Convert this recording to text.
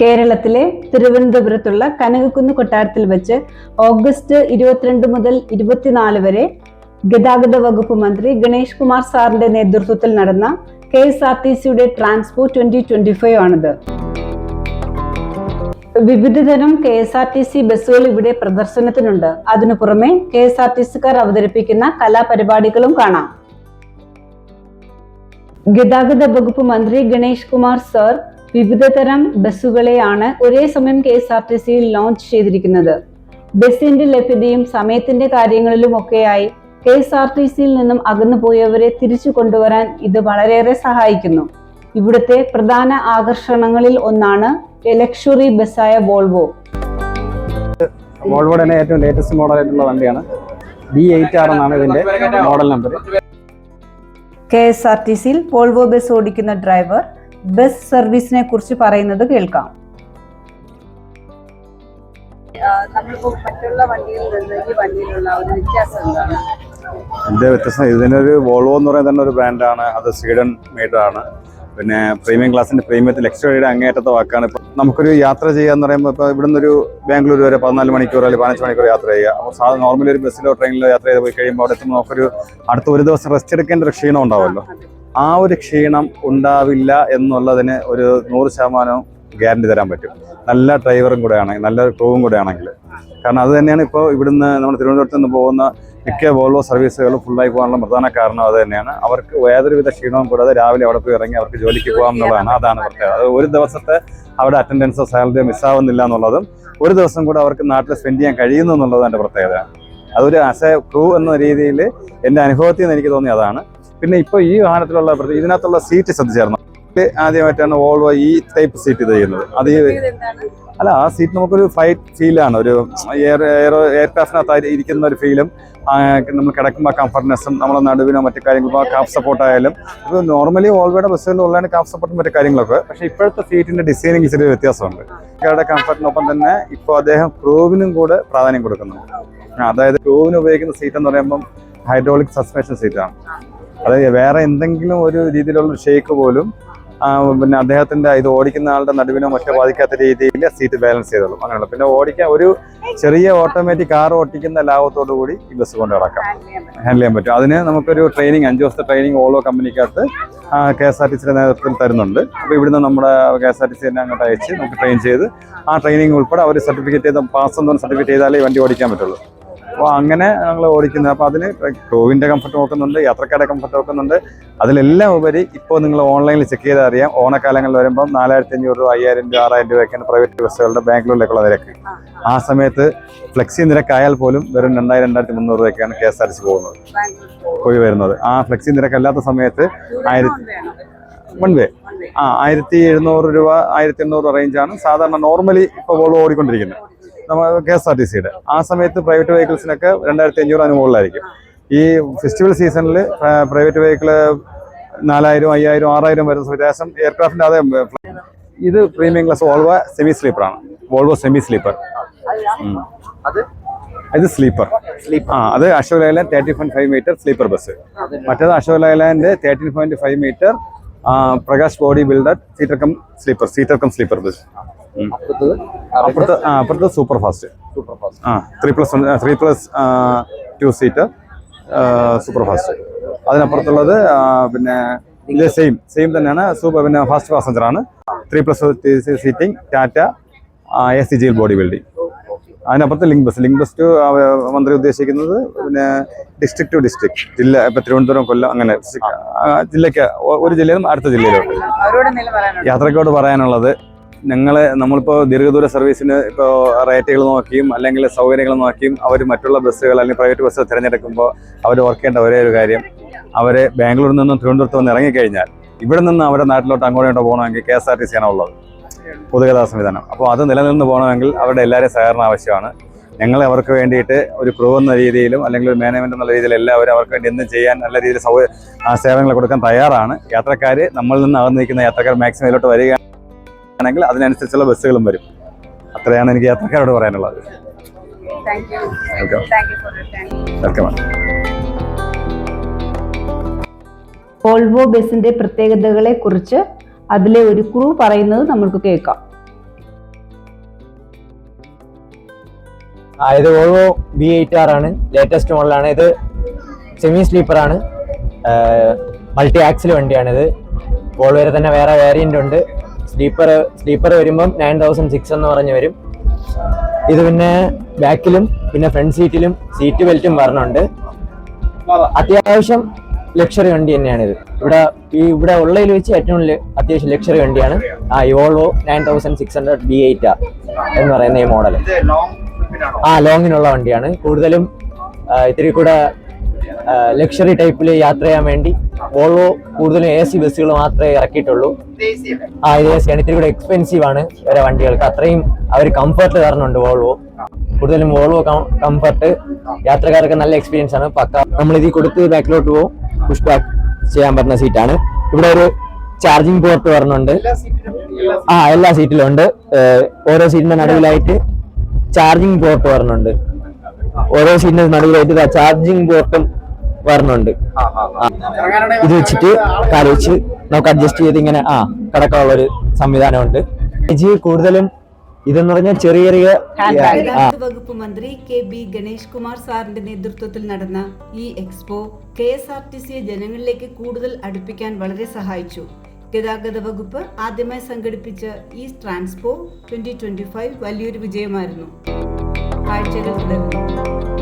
കേരളത്തിലെ തിരുവനന്തപുരത്തുള്ള കനകക്കുന്ന് കൊട്ടാരത്തിൽ വെച്ച് ഓഗസ്റ്റ് ഇരുപത്തിരണ്ട് മുതൽ ഇരുപത്തിനാല് വരെ ഗതാഗത വകുപ്പ് മന്ത്രി ഗണേഷ് കുമാർ സാറിന്റെ നേതൃത്വത്തിൽ നടന്ന കെ എസ് ആർ ടി സിയുടെ ട്രാൻസ്പോർട്ട് ട്വന്റി ട്വന്റി ഫൈവ് ആണിത്. വിവിധതരം K S R T C ബസ്സുകൾ ഇവിടെ പ്രദർശനത്തിനുണ്ട്. അതിനു പുറമെ കെ എസ് ആർ ടി സിക്കാർ അവതരിപ്പിക്കുന്ന കലാപരിപാടികളും കാണാം. ഗതാഗത വകുപ്പ് മന്ത്രി ഗണേഷ് കുമാർ സർ വിവിധതരം ബസ്സുകളെയാണ് ഒരേ സമയം കെ എസ് ആർ ടി സിയിൽ ലോഞ്ച് ചെയ്തിരിക്കുന്നത്. ബസ്സിന്റെ ലഭ്യതയും സമയത്തിന്റെ കാര്യങ്ങളിലും ഒക്കെയായി കെ എസ് ആർ ടി സിയിൽ നിന്നും അകന്നു പോയവരെ തിരിച്ചു കൊണ്ടുവരാൻ ഇത് വളരെയേറെ സഹായിക്കുന്നു. ഇവിടുത്തെ പ്രധാന ആകർഷണങ്ങളിൽ ഒന്നാണ് ലക്ഷറി ബസ്സായ വോൾവോ. വോൾവോ തന്നെ ഏറ്റവും ലേറ്റസ്റ്റ് മോഡലായിട്ടുള്ള വണ്ടിയാണ്. ബി എയ്റ്റ് ആർ എന്നാണ് ഇതിന്റെ model number K S R T സിയിൽ വോൾവോ ബസ് ഓടിക്കുന്ന ഡ്രൈവർ ബസ് സർവീസിനെ കുറിച്ച് പറയുന്നത് കേൾക്കാം. എന്റെ മറ്റുള്ള വണ്ടിയിൽ നിന്ന് ഈ വണ്ടിയിലുള്ള ഒരു വ്യത്യാസം എന്താണ്? വ്യത്യസ്തം ഇതിനൊരു വോൾവോ എന്ന് പറയുന്ന തന്നെ ഒരു ബ്രാൻഡാണ് അത് സ്വീഡൻ മെയ്ഡാണ് ആണ്. പിന്നെ പ്രീമിയം ക്ലാസിന്റെ പ്രീമിയത്തിൽ എക്സ്ട്രയുടെ അങ്ങേറ്റത്തെ വാക്കാണ്. ഇപ്പൊ നമുക്കൊരു യാത്ര ചെയ്യാന്ന് പറയുമ്പോൾ ഇപ്പൊ ഇവിടുന്ന് ഒരു ബാംഗ്ലൂർ വരെ പതിനാല് മണിക്കൂർ അല്ലെങ്കിൽ പതിനഞ്ച് മണിക്കൂർ യാത്ര ചെയ്യുക. അപ്പോൾ സാധാരണ നോർമലി ഒരു ബസ്സിലോ ട്രെയിനിലോ യാത്ര ചെയ്ത് പോയി കഴിയുമ്പോൾ അവിടെ എത്തുമ്പോൾ നമുക്കൊരു അടുത്ത ഒരു ദിവസം റെസ്റ്റ് എടുക്കേണ്ട ഒരു ക്ഷീണം ഉണ്ടാവുമല്ലോ. ആ ഒരു ക്ഷീണം ഉണ്ടാവില്ല എന്നുള്ളതിന് ഒരു നൂറ് ശതമാനം ഗ്യാരണ്ടി തരാൻ പറ്റും. നല്ല ഡ്രൈവറും കൂടെ ആണെങ്കിൽ നല്ല ക്രൂവും കൂടെ ആണെങ്കിൽ കാരണം അത് തന്നെയാണ് ഇപ്പോൾ ഇവിടുന്ന് നമ്മൾ തിരുവനന്തപുരത്ത് നിന്ന് പോകുന്ന മിക്ക വോൾവോ സർവീസുകളും ഫുള്ളായി പോകാനുള്ള പ്രധാന കാരണം അത് തന്നെയാണ്. അവർക്ക് യാതൊരുവിധ ക്ഷീണവും കൂടാതെ രാവിലെ അവിടെ പോയി ഇറങ്ങി അവർക്ക് ജോലിക്ക് പോകാം എന്നുള്ളതാണ്. അതാണ് പ്രത്യേകത. അത് ഒരു ദിവസത്തെ അവിടെ അറ്റൻഡൻസോ സാലറിയോ മിസ്സാവുന്നില്ല എന്നുള്ളതും ഒരു ദിവസം കൂടെ അവർക്ക് നാട്ടിൽ സ്പെൻഡ് ചെയ്യാൻ കഴിയുന്നു എന്നുള്ളതും എന്റെ പ്രത്യേകത അതൊരു അസ എ ക്രൂ എന്ന രീതിയിൽ എന്റെ അനുഭവത്തിൽ നിന്ന് എനിക്ക് തോന്നി അതാണ്. പിന്നെ ഇപ്പോൾ ഈ വാഹനത്തിലുള്ള ഇതിനകത്തുള്ള സീറ്റ് ശ്രദ്ധിച്ചായിരുന്നു? ആദ്യമായിട്ടാണ് വോൾവോ ഈ ടൈപ്പ് സീറ്റ് ഇത് ചെയ്യുന്നത്. അത് അല്ല ആ സീറ്റ് നമുക്കൊരു ഫ്ലൈറ്റ് ഫീലാണ് ഒരു എയർ എയർ എയർക്രാഫ്റ്റിനകത്ത് ഇരിക്കുന്ന ഒരു ഫീലും നമ്മൾ കിടക്കുമ്പോൾ കംഫർട്ട്നെസ്സും നമ്മളെ നടുവിനോ മറ്റു കാര്യങ്ങളോ കാഫ് സപ്പോർട്ട് ആയാലും ഇപ്പോൾ നോർമലി ഓൾവേയുടെ ബസ്സുകളിൽ ഉള്ളതാണ് കാഫ് സപ്പോർട്ടും മറ്റു കാര്യങ്ങളൊക്കെ. പക്ഷേ ഇപ്പോഴത്തെ സീറ്റിന്റെ ഡിസൈനിങ് ചെറിയ വ്യത്യാസമുണ്ട്. ആൾക്കാരുടെ കംഫർട്ടിനൊപ്പം തന്നെ ഇപ്പോൾ അദ്ദേഹം ക്രൂവിനും കൂടെ പ്രാധാന്യം കൊടുക്കുന്നുണ്ട്. അതായത് ക്രൂവിന് ഉപയോഗിക്കുന്ന സീറ്റ് എന്ന് പറയുമ്പം ഹൈഡ്രോളിക് സസ്പെൻഷൻ സീറ്റാണ് അതായത് വേറെ എന്തെങ്കിലും ഒരു രീതിയിലുള്ള ഷേക്ക് പോലും പിന്നെ അദ്ദേഹത്തിന്റെ ഇത് ഓടിക്കുന്ന ആളുടെ നടുവിനോ മറ്റോ ബാധിക്കാത്ത രീതിയിൽ സീറ്റ് ബാലൻസ് ചെയ്തോളും. അങ്ങനെയുള്ള. പിന്നെ ഓടിക്കാൻ ഒരു ചെറിയ ഓട്ടോമാറ്റിക് കാർ ഓടിക്കുന്ന ലാഭത്തോടു കൂടി ഈ ബസ് കൊണ്ട് നടക്കാം. ഹാൻഡിൽ ചെയ്യാൻ പറ്റും. അതിന് നമുക്കൊരു ട്രെയിനിങ് അഞ്ച് ദിവസത്തെ ട്രെയിനിങ് ഓളോ കമ്പനിക്കകത്ത് കെ എസ് ആർ ടി സിയുടെ നേതൃത്വത്തിൽ തരുന്നുണ്ട്. അപ്പോൾ ഇവിടുന്ന് നമ്മുടെ K S R T C തന്നെ അങ്ങോട്ട് അയച്ച് നമുക്ക് ട്രെയിൻ ചെയ്ത് ആ ട്രെയിനിങ് ഉൾപ്പെടെ അവർ സർട്ടിഫിക്കറ്റ് ചെയ്ത് പാസ് എന്ന് സർട്ടിഫിക്കറ്റ് ചെയ്താലേ വണ്ടി ഓടിക്കാൻ പറ്റുള്ളൂ. അപ്പോൾ അങ്ങനെ ഞങ്ങൾ ഓടിക്കുന്നത്. അപ്പോൾ അതിന് ക്രൂവിന്റെ കംഫർട്ട് നോക്കുന്നുണ്ട് യാത്രക്കാരുടെ കംഫർട്ട് നോക്കുന്നുണ്ട്. അതിലെല്ലാം ഉപരി ഇപ്പോൾ നിങ്ങൾ ഓൺലൈനിൽ ചെക്ക് ചെയ്താൽ അറിയാം ഓണക്കാലങ്ങളിൽ വരുമ്പോൾ നാലായിരത്തി അഞ്ഞൂറ് രൂപ അയ്യായിരം രൂപ ആറായിരം രൂപയൊക്കെയാണ് പ്രൈവറ്റ് ബസ്സുകളുടെ ബാംഗ്ലൂരിലേക്കുള്ള നിരക്ക്. ആ സമയത്ത് ഫ്ലെക്സി നിരക്കായാൽ പോലും വെറും രണ്ടായിരം രണ്ടായിരത്തി മുന്നൂറ് രൂപയ്ക്കാണ് കെ എസ് ആർ സി പോകുന്നത്. പോയി വരുന്നത്. ആ ഫ്ലെക്സി നിരക്കല്ലാത്ത സമയത്ത് ആയിരത്തി വൺ വേ ആ ആയിരത്തി എഴുന്നൂറ് രൂപ ആയിരത്തി എണ്ണൂറ് റേഞ്ചാണ് സാധാരണ നോർമലി ഇപ്പോൾ വോൾവോ ഓടിക്കൊണ്ടിരിക്കുന്നത്. കെ എസ് ആർ ടി സിയുടെ ആ സമയത്ത് പ്രൈവറ്റ് വെഹിക്കിൾസിനൊക്കെ രണ്ടായിരത്തി അഞ്ഞൂറ് അതിന് മുകളിലായിരിക്കും. ഈ ഫെസ്റ്റിവൽ സീസണിൽ പ്രൈവറ്റ് വെഹിക്കിൾ നാലായിരം അയ്യായിരം ആറായിരം വരുന്ന വ്യത്യാസം എയർക്രാഫ്റ്റിന്റെ അതേ ഇത് പ്രീമിയം ക്ലാസ് വോൾവോ സെമി സ്ലീപ്പറാണ് വോൾവോ സെമി സ്ലീപ്പർ ഇത് സ്ലീപ്പർ ആ അത് Ashok Leyland thirty point five metre sleeper bus മറ്റേത് Ashok Leyland thirteen point five metre Prakash body builder seater cum sleeper seater cum sleeper bus അപ്പുറത്ത് super fast super fast ആ three plus three plus two seater super fast അതിനപ്പുറത്തുള്ളത് പിന്നെ ഇത് same same തന്നെയാണ്. Super പിന്നെ fast passenger ആണ്. Three plus seating Tata A C ജിയിൽ body building അതിനപ്പുറത്ത് link bus link bus to മന്ത്രി ഉദ്ദേശിക്കുന്നത് പിന്നെ ഡിസ്ട്രിക്ട് ടു ഡിസ്ട്രിക്ട് ജില്ല ഇപ്പൊ തിരുവനന്തപുരം കൊല്ലം അങ്ങനെ ജില്ലക്ക് ജില്ലയ്ക്ക് ഒരു ജില്ലയിലും അടുത്ത ജില്ലയിലോട്ട് യാത്രക്കോട് പറയാനുള്ളത് ഞങ്ങൾ നമ്മളിപ്പോൾ ദീർഘദൂര സർവീസിന് ഇപ്പോൾ റേറ്റുകൾ നോക്കിയും അല്ലെങ്കിൽ സൗകര്യങ്ങൾ നോക്കിയും അവർ മറ്റുള്ള ബസ്സുകൾ അല്ലെങ്കിൽ പ്രൈവറ്റ് ബസ്സുകൾ തിരഞ്ഞെടുക്കുമ്പോൾ അവർ ഓർക്കേണ്ട ഒരേ ഒരു കാര്യം. അവർ ബാംഗ്ലൂരിൽ നിന്നും തിരുവനന്തപുരത്ത് വന്ന് ഇറങ്ങിക്കഴിഞ്ഞാൽ ഇവിടെ നിന്ന് അവരുടെ നാട്ടിലോട്ട് അങ്ങോട്ടോ പോകണമെങ്കിൽ K S R T C ആണ് ഉള്ളത്. പൊതുഗതാഗത സംവിധാനം. അപ്പോൾ അത് നിലനിന്ന് പോകണമെങ്കിൽ അവരുടെ എല്ലാവരെയും സഹകരണം ആവശ്യമാണ്. ഞങ്ങൾ അവർക്ക് വേണ്ടിയിട്ട് ഒരു ക്രൂ എന്ന രീതിയിലും അല്ലെങ്കിൽ ഒരു മാനേജ്മെന്റ് എന്നുള്ള രീതിയിൽ എല്ലാവരും അവർക്ക് വേണ്ടി എന്തും ചെയ്യാൻ നല്ല രീതിയിൽ സൗ ആ സേവനങ്ങൾ കൊടുക്കാൻ തയ്യാറാണ്. യാത്രക്കാർ നമ്മളിൽ നിന്ന് അകന്ന് നിൽക്കുന്ന യാത്രക്കാർ മാക്സിമം ഇതിലോട്ട് ആണെങ്കിൽ അതിനനുസരിച്ചുള്ള ബസ്സുകളും വരും. അത്രയാണ് എനിക്ക് യാത്രക്കാരോട് പറയാനുള്ളത്. വെൽക്കം വോൾവോ ബസ്സിന്റെ പ്രത്യേകതകളെ കുറിച്ച് അതിലെ ഒരു ക്രൂ പറയുന്നത് നമുക്ക് കേൾക്കാം. ഇത് ഓൾവോ ബി എയ്റ്റ് ആർ ആണ്. ലേറ്റസ്റ്റ് മോഡലാണ് ഇത് സെമി സ്ലീപ്പർ ആണ്. മൾട്ടി ആക്സിൽ വണ്ടിയാണിത്. വോൾവോയിൽ തന്നെ വേറെ വേരിയന്റ് ഉണ്ട്. സ്ലീപ്പർ സ്ലീപ്പർ വരുമ്പം നയൻ തൗസൻഡ് സിക്സ് എന്ന് പറഞ്ഞ് വരും. ഇത് പിന്നെ ബാക്കിലും പിന്നെ ഫ്രണ്ട് സീറ്റിലും സീറ്റ് ബെൽറ്റും വരണുണ്ട്. അത്യാവശ്യം ലക്ഷറി വണ്ടി തന്നെയാണ് ഇത് ഇവിടെ ഈ ഇവിടെ ഉള്ളതിൽ വെച്ച് ഏറ്റവും അത്യാവശ്യം ലക്ഷറി വണ്ടിയാണ്. ആ ഇവോൾവോ nine thousand six hundred B eight എന്ന് പറയുന്ന ഈ മോഡൽ ആ ലോങ്ങിനുള്ള വണ്ടിയാണ്. കൂടുതലും ഇത്തിരി കൂടെ ലക്ഷറി ടൈപ്പിൽ യാത്ര ചെയ്യാൻ വേണ്ടി വോൾവോ കൂടുതലും എ സി ബസ്സുകൾ മാത്രമേ ഇറക്കിയിട്ടുള്ളൂ. ആ ഇത് എ സി ആണ്. ഇത്തിരി കൂടെ എക്സ്പെൻസീവ് ആണ് ഓരോ വണ്ടികൾക്ക്. അത്രയും അവർ കംഫർട്ട് തരണുണ്ട് വോൾവോ കൂടുതലും വോൾവോ കംഫർട്ട് യാത്രക്കാർക്ക് നല്ല എക്സ്പീരിയൻസ് ആണ്. പക്ക നമ്മൾ ഇതിൽ കൊടുത്ത് ബാക്കിലോട്ട് പോകും പുഷ് ബാക്ക് ചെയ്യാൻ പറ്റുന്ന സീറ്റാണ് ഇവിടെ ഒരു ചാർജിങ് പോർട്ട് വരണുണ്ട് ആ എല്ലാ സീറ്റിലും ഉണ്ട്. ഓരോ സീറ്റിന്റെ നടുവിലായിട്ട് ചാർജിങ് പോർട്ട് വരണുണ്ട് ഓരോ സീറ്റിന്റെ നടുവിലായിട്ട് ചാർജിങ് പോർട്ടും വരണുണ്ട്. ഇത് വെച്ചിട്ട് കാൽ വെച്ച് നമുക്ക് അഡ്ജസ്റ്റ് ചെയ്ത് ഇങ്ങനെ ആ കിടക്കാനുള്ള ഒരു സംവിധാനമുണ്ട്. ഇത് കൂടുതലും ഇതെന്ന് പറഞ്ഞാൽ ചെറിയ ചെറിയ വകുപ്പ് മന്ത്രി കെ ബി ഗണേഷ് കുമാർ സാറിന്റെ നേതൃത്വത്തിൽ നടന്ന ഈ expo K S R T സിയെ ജനങ്ങളിലേക്ക് കൂടുതൽ അടുപ്പിക്കാൻ വളരെ സഹായിച്ചു. ഗതാഗത വകുപ്പ് ആദ്യമായി സംഘടിപ്പിച്ച ഈ ട്രാൻസ്പോ ട്വന്റി ട്വന്റി ഫൈവ് വലിയൊരു വിജയമായിരുന്നു. കാഴ്ചകൾ തുടരുന്നു.